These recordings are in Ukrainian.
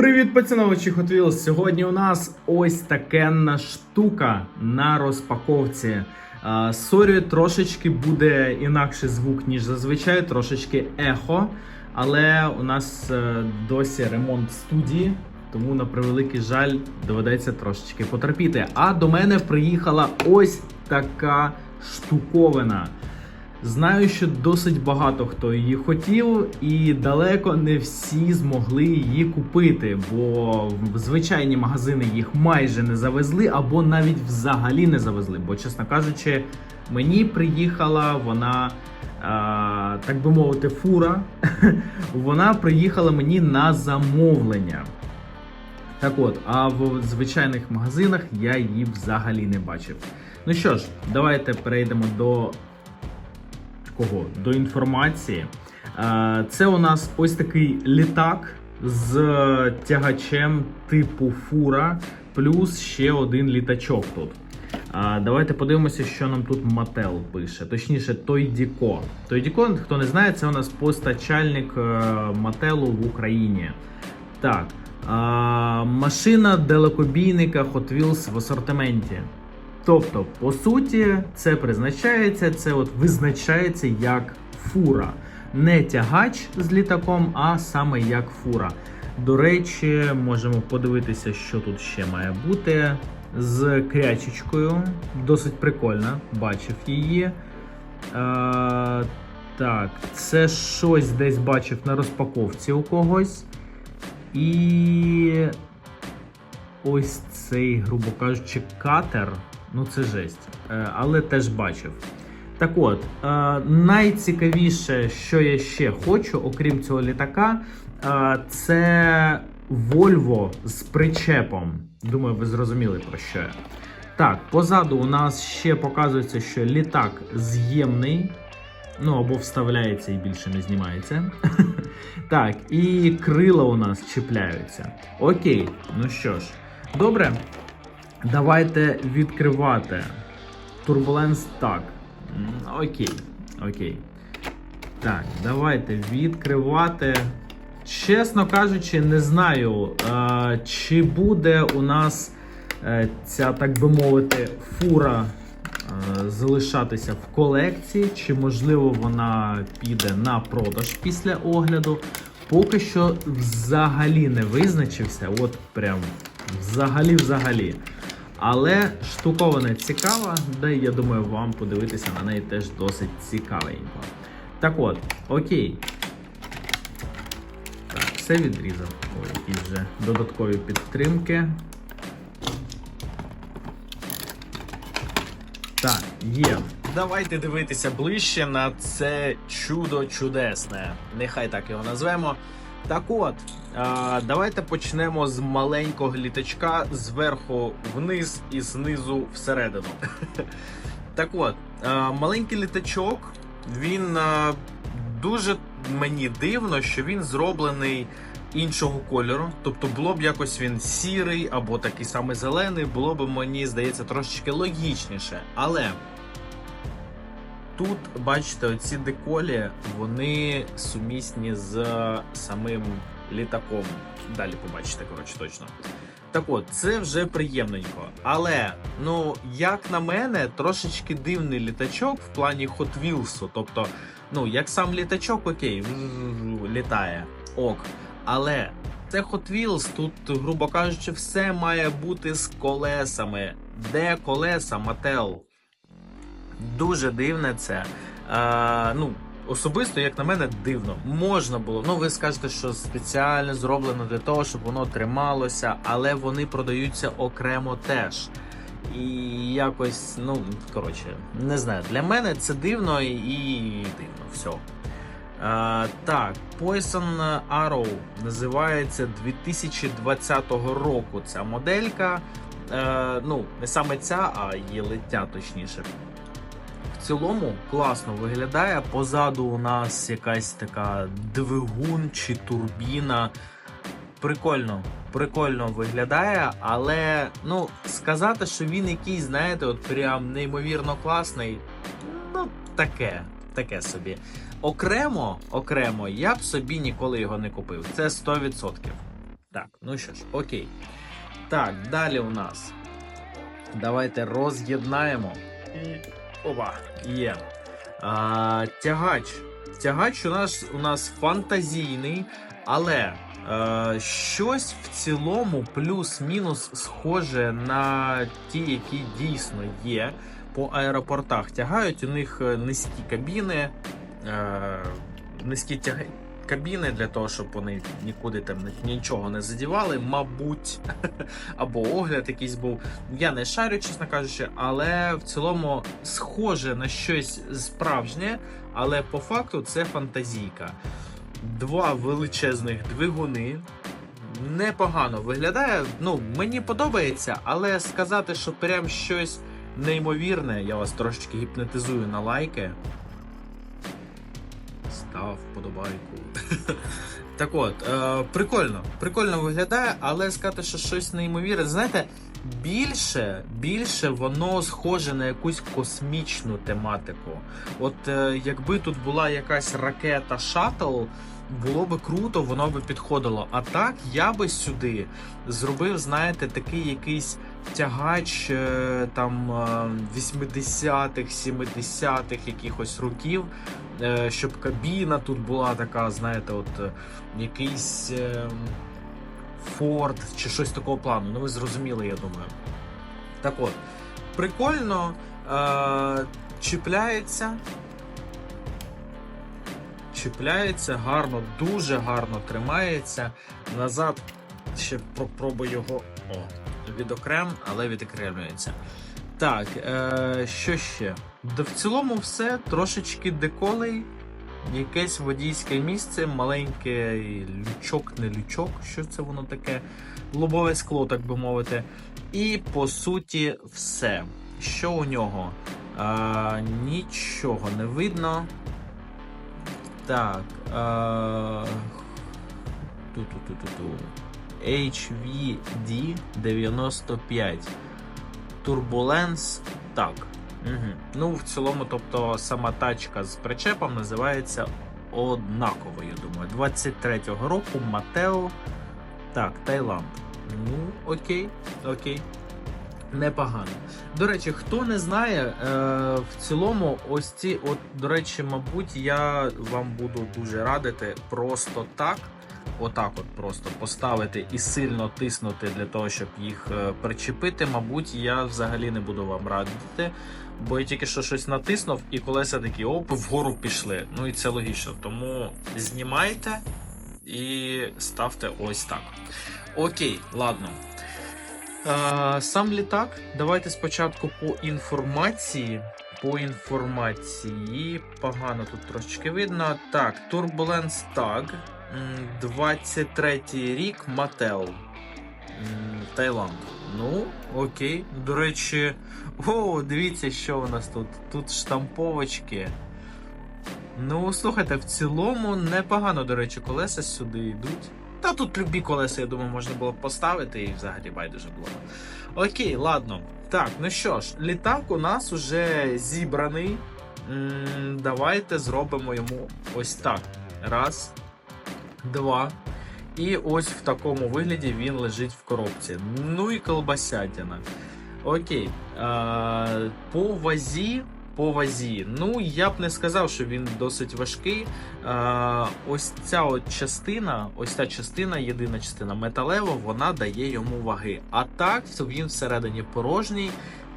Привіт, пацановичі Hot Wheels! Сьогодні у нас ось такенна штука на розпаковці. Сорі, трошечки буде інакший звук, ніж зазвичай, трошечки ехо. Але у нас е, досі ремонт студії, тому на превеликий жаль доведеться трошечки потерпіти. А до мене приїхала ось така штуковина. Знаю, що досить багато хто її хотів, і далеко не всі змогли її купити, бо в звичайні магазини їх майже не завезли, або навіть взагалі не завезли. Бо, чесно кажучи, мені приїхала вона, а, так би мовити, фура. Вона приїхала мені на замовлення. Так от, а в звичайних магазинах я її взагалі не бачив. Ну що ж, давайте перейдемо до кого? До інформації. Е, Це у нас ось такий літак з тягачем типу фура, плюс ще один літачок тут. Е, Давайте подивимося, що нам тут Mattel пише. Точніше, Тойдіко. Тойдіко, хто не знає, це у нас постачальник е, Mattel в Україні. Так. Машина далекобійника Hot Wheels в асортименті. Тобто, по суті, це призначається, це от визначається як фура. Не тягач з літаком, а саме як фура. До речі, можемо подивитися, що тут ще має бути. З крячечкою. Досить прикольно, бачив її. Е, так, це щось десь бачив на розпаковці у когось. І ось цей, грубо кажучи, катер. Ну, це жесть. Е, але теж бачив. Так от, е, найцікавіше, що я ще хочу, окрім цього літака, е, це Volvo з причепом. Думаю, ви зрозуміли про що я. Так, позаду у нас ще показується, що літак з'ємний. Ну, або вставляється і більше не знімається. Так, і крила у нас чіпляються. Окей, ну що ж, добре. Давайте відкривати. Turbulenz так. Окей. Окей. Так, давайте відкривати. Чесно кажучи, не знаю, е, чи буде у нас е, ця, так би мовити, фура е, залишатися в колекції, чи можливо вона піде на продаж після огляду. Поки що взагалі не визначився. От прям взагалі-взагалі. Але штукована цікава, де я думаю, вам подивитися на неї теж досить цікавенько. Так от, окей. Так, все відрізав. Ой, якісь вже додаткові підтримки. Так, є. Давайте дивитися ближче на це чудо чудесне. Нехай так його назвемо. Так от, давайте почнемо з маленького літачка зверху вниз і знизу всередину. Так от, маленький літачок, він дуже мені дивно, що він зроблений іншого кольору. Тобто було б якось він сірий або такий самий зелений, було б, мені здається, трошечки логічніше. Але тут, бачите, оці деколі, вони сумісні з самим літаком. Далі побачите, коротше, точно. Так от, це вже приємненько. Але, ну, як на мене, трошечки дивний літачок в плані Hot Wheels. Тобто, ну, як сам літачок, окей, літає, ок. Але це Hot Wheels, тут, грубо кажучи, все має бути з колесами. Де колеса, Mattel? Дуже дивне це. А, ну, особисто, як на мене, дивно. Можна було. Ну, ви скажете, що спеціально зроблено для того, щоб воно трималося, але вони продаються окремо теж. І якось, ну, коротше, не знаю. Для мене це дивно і дивно. Все. А, так, Poison Arrow називається 2020 року ця моделька. Е, ну, не саме ця, а її лиття, точніше. Цілому класно виглядає. Позаду у нас якась така двигун чи турбіна. Прикольно, прикольно виглядає, але ну, сказати, що він якийсь, знаєте, от прям неймовірно класний, ну, таке, таке собі. Окремо, окремо, я б собі ніколи його не купив. Це 100%. Так, ну що ж, окей. Так, далі у нас. Давайте роз'єднаємо. Опа, є. А, тягач. Тягач у нас у нас фантазійний, але е, щось в цілому плюс-мінус схоже на ті, які дійсно є по аеропортах. Тягають у них е, низькі кабіни, е, низькі тяги. Кабіни для того, щоб вони нікуди там нічого не задівали, мабуть, або огляд якийсь був. Я не шарю, чесно кажучи, але в цілому схоже на щось справжнє, але по факту це фантазійка. Два величезних двигуни. Непогано виглядає. Ну, мені подобається, але сказати, що прям щось неймовірне, я вас трошечки гіпнотизую на лайки. Став вподобайку. Так от, е, прикольно, прикольно виглядає, але сказати, що щось неймовірне. Знаєте, більше, більше воно схоже на якусь космічну тематику. От е, якби тут була якась ракета шаттл, було би круто, воно би підходило. А так я би сюди зробив, знаєте, такий якийсь тягач е, там е, 80-х, 70-х якихось років, е, щоб кабіна тут була така, знаєте, от е, якийсь е, Форд чи щось такого плану. Ну ви зрозуміли, я думаю. Так от, прикольно е, чіпляється. Чіпляється гарно, дуже гарно тримається. Назад ще попробую його о, відокрем, але відокремлюється. Так, е, що ще? Да в цілому все трошечки деколей, якесь водійське місце, маленький лючок, не лючок, що це воно таке, лобове скло, так би мовити. І по суті, все. Що у нього? Е, нічого не видно. Так. Е, ту-ту-ту-ту-ту. HVD 95. Turbolence. Так. Угу. Ну, в цілому, тобто, сама тачка з причепом називається однаково, я думаю. 23-го року Матео. Так, Таїланд. Ну, окей, окей. Непогано. До речі, хто не знає, е, в цілому, ось ці, от, до речі, мабуть, я вам буду дуже радити просто так. Отак, от просто поставити і сильно тиснути для того, щоб їх е, причепити. Мабуть, я взагалі не буду вам радити, бо я тільки що щось натиснув, і колеса такі оп, вгору пішли. Ну і це логічно. Тому знімайте і ставте ось так. Окей, ладно. Е, Сам літак. Давайте спочатку по інформації. По інформації погано тут трошечки видно. Так, Turbulence Tag. М, 23 рік Мател. Таїланд. Ну, окей. До речі, о, дивіться, що у нас тут. Тут штамповочки. Ну, слухайте, в цілому непогано, до речі, колеса сюди йдуть. Та тут любі колеса, я думаю, можна було б поставити і взагалі байдуже було. Окей, ладно. Так, ну що ж, літак у нас уже зібраний. М, Давайте зробимо йому ось так. Раз, два. І ось в такому вигляді він лежить в коробці. Ну і колбасятина. Окей. По вазі. По вазі. Ну, я б не сказав, що він досить важкий. А, ось ця от частина, ось ця частина, єдина частина металева, вона дає йому ваги. А так, він всередині порожній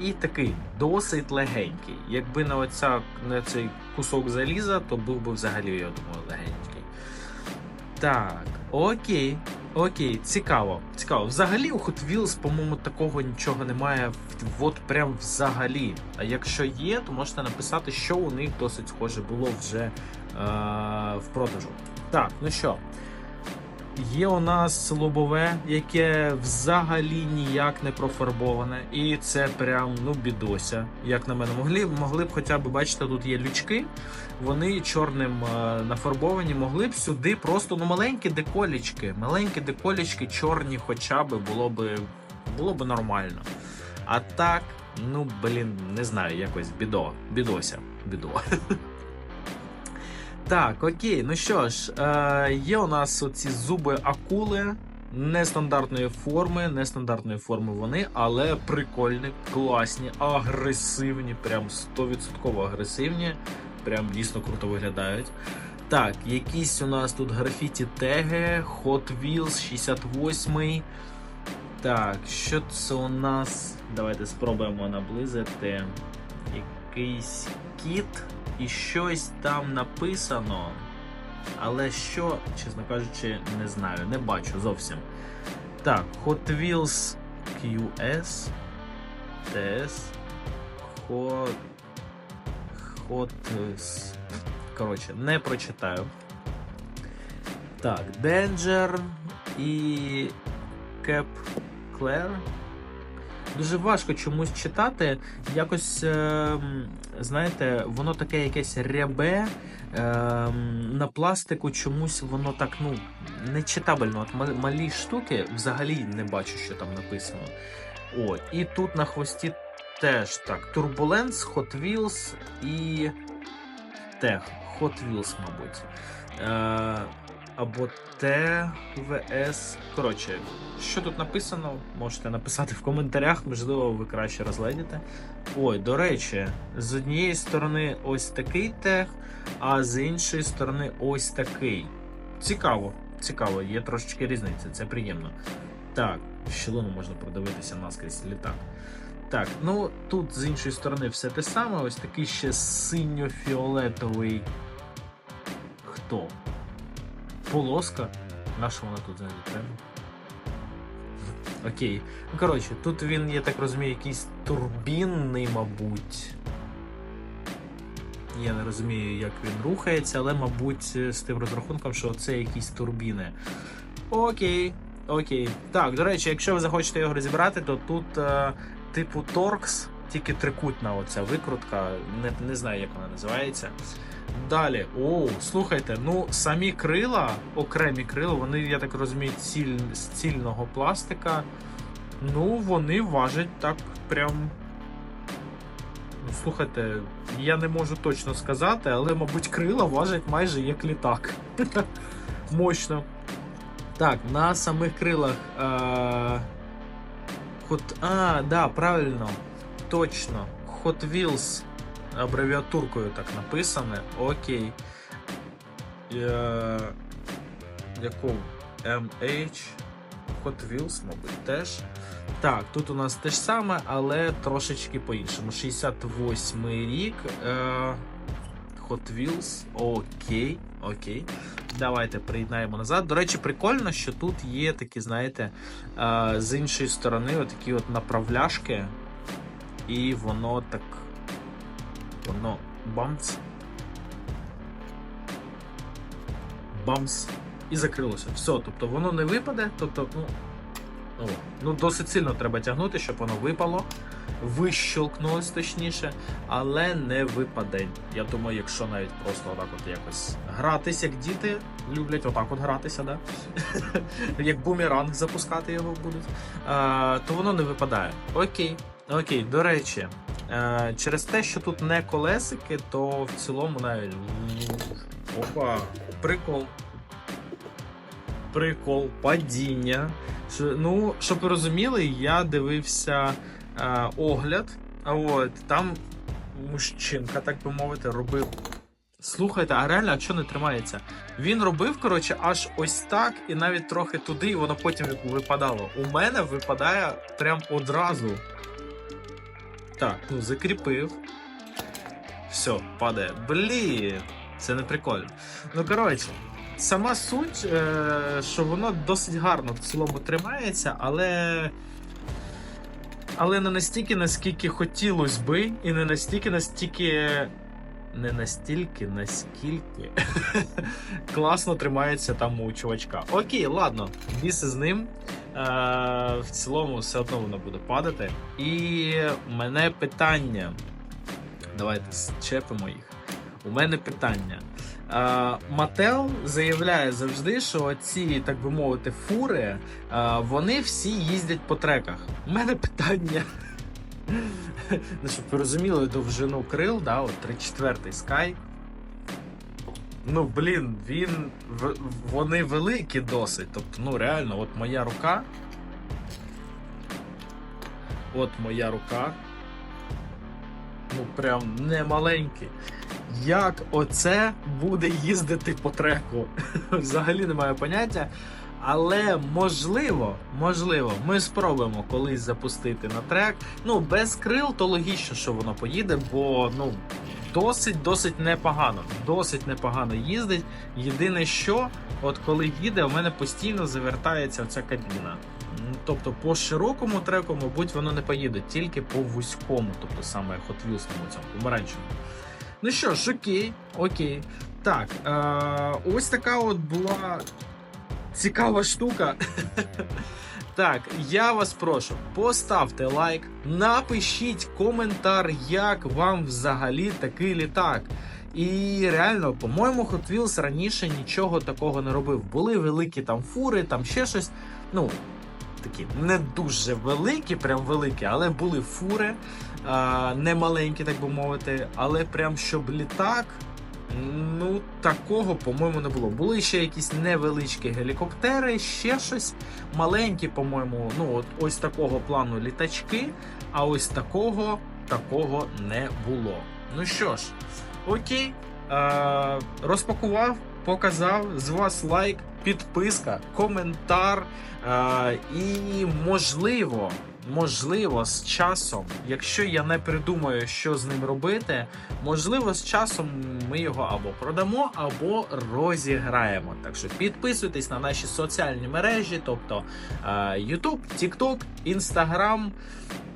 і такий досить легенький. Якби не оця на цей кусок заліза, то був би взагалі, я думаю, легенький. Так, окей. Окей, цікаво. Цікаво. Взагалі у Hot Wheels, по-моєму, такого нічого немає. От прям взагалі. А якщо є, то можете написати, що у них досить схоже було вже е- в продажу. Так, ну що. Є у нас лобове, яке взагалі ніяк не профарбоване. І це прям ну бідося. Як на мене, могли, могли б хоча б бачите, тут є лючки, вони чорним е, нафарбовані, могли б сюди просто ну маленькі деколічки, маленькі деколічки, чорні, хоча б було б було б нормально. А так, ну блін, не знаю, якось бідо, бідося, бідо. Так, окей, ну що ж, е, є у нас оці зуби акули. Нестандартної форми, нестандартної форми вони, але прикольні, класні, агресивні, прям 100% агресивні. Прям дійсно круто виглядають. Так, якісь у нас тут графіті теги, Hot Wheels 68. Так, що це у нас? Давайте спробуємо наблизити. Якийсь кіт і щось там написано. Але що, чесно кажучи, не знаю, не бачу зовсім. Так, Hot Wheels QS. TS. Hot. Hot. Коротше, не прочитаю. Так, Danger і Cap Claire. Дуже важко чомусь читати. Якось, ем, знаєте, воно таке якесь рябе. Ем, на пластику чомусь воно так, ну, не читабельно. От малі штуки взагалі не бачу, що там написано. О, і тут на хвості теж так. Turbulence, Hot Wheels і Тех. Hot Wheels, мабуть. Або ТВС. Коротше, що тут написано, можете написати в коментарях, можливо, ви краще розгледіте. Ой, до речі, з однієї сторони ось такий тег, а з іншої сторони ось такий. Цікаво, цікаво, є трошечки різниця, це приємно. Так, щілину можна продивитися наскрізь літак. Так, ну тут з іншої сторони все те саме, ось такий ще синьо-фіолетовий. Хто? Полоска. На що вона тут взагалі треба? Окей. Ну, коротше, тут він, я так розумію, якийсь турбінний, мабуть. Я не розумію, як він рухається, але, мабуть, з тим розрахунком, що це якісь турбіни. Окей, окей. Так, до речі, якщо ви захочете його розібрати, то тут е, типу торкс, тільки трикутна оця викрутка, не, не знаю, як вона називається. Далі, о, слухайте, ну самі крила, окремі крила, вони, я так розумію, ціль, з цільного пластика. Ну, вони важать так прям. Ну, слухайте, я не можу точно сказати, але, мабуть, крила важать майже як літак. Мощно. Так, на самих крилах. Е- Hot... А, да, правильно. Точно. Hot Wheels абревіатуркою так написане. Окей. Е... Яку? MH. Hot Wheels, мабуть, теж. Так, тут у нас те ж саме, але трошечки по-іншому. 68 рік. Е... Hot Wheels. Окей. Окей. Давайте приєднаємо назад. До речі, прикольно, що тут є такі, знаєте, е, з іншої сторони, отакі от направляшки. І воно так. Воно бамц. Бамс. І закрилося. Все, тобто воно не випаде. Тобто, ну, о, ну досить сильно треба тягнути, щоб воно випало. Вищолкнулось точніше, але не випаде. Я думаю, якщо навіть просто отак от якось гратись, як діти люблять отак от гратися, да? як бумеранг запускати його будуть, а, то воно не випадає. Окей, окей, до речі, через те, що тут не колесики, то в цілому навіть. Опа, прикол. Прикол, падіння. Ну, щоб ви розуміли, я дивився е, огляд. От там мужчинка, так би мовити, робив. Слухайте, а реально, а що не тримається? Він робив, коротше, аж ось так, і навіть трохи туди, і воно потім випадало. У мене випадає прям одразу. Так, ну закріпив. Все, падає. Блін, це не прикольно. Ну, коротше, сама суть, е, що воно досить гарно в цілому тримається, але. Але не настільки, наскільки хотілося би, і не настільки, настільки. Не настільки, наскільки класно тримається там у чувачка. Окей, ладно, біси з ним. Е, в цілому все одно воно буде падати. І у мене питання. Давайте зчепимо їх. У мене питання. Мател заявляє завжди, що ці, так би мовити, фури, вони всі їздять по треках. У мене питання. Ну, щоб ви розуміли довжину крил, да, от 34-й Sky. Ну, блін, він. в- Вони великі досить. Тобто, ну реально, от моя рука. От моя рука. Ну, прям не маленький. Як оце буде їздити по треку? Взагалі немає поняття. Але можливо, можливо, ми спробуємо колись запустити на трек. Ну, без крил, то логічно, що воно поїде, бо ну досить, досить непогано. Досить непогано їздить. Єдине, що, от коли їде, у мене постійно завертається оця кабіна. Тобто по широкому треку, мабуть, воно не поїде, тільки по вузькому, тобто саме Wheels цьому помаранчевому. Ну що ж, окей, окей. Так, е- ось така от була цікава штука. Так, я вас прошу, поставте лайк, напишіть коментар, як вам взагалі такий літак. І реально, по-моєму, Hot Wheels раніше нічого такого не робив. Були великі там фури, там ще щось. Ну, такі не дуже великі, прям великі, але були фури, а, не маленькі, так би мовити. Але прям щоб літак. Ну, такого, по-моєму, не було. Були ще якісь невеличкі гелікоптери, ще щось маленькі, по-моєму, ну, от ось такого плану літачки, а ось такого, такого не було. Ну що ж, окей, е- розпакував, показав, з вас лайк, підписка, коментар. Е- і можливо, можливо, з часом, якщо я не придумаю, що з ним робити, можливо, з часом ми його або продамо, або розіграємо. Так що підписуйтесь на наші соціальні мережі, тобто е, YouTube, TikTok, Instagram.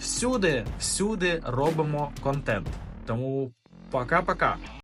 Всюди, всюди робимо контент. Тому пока-пока.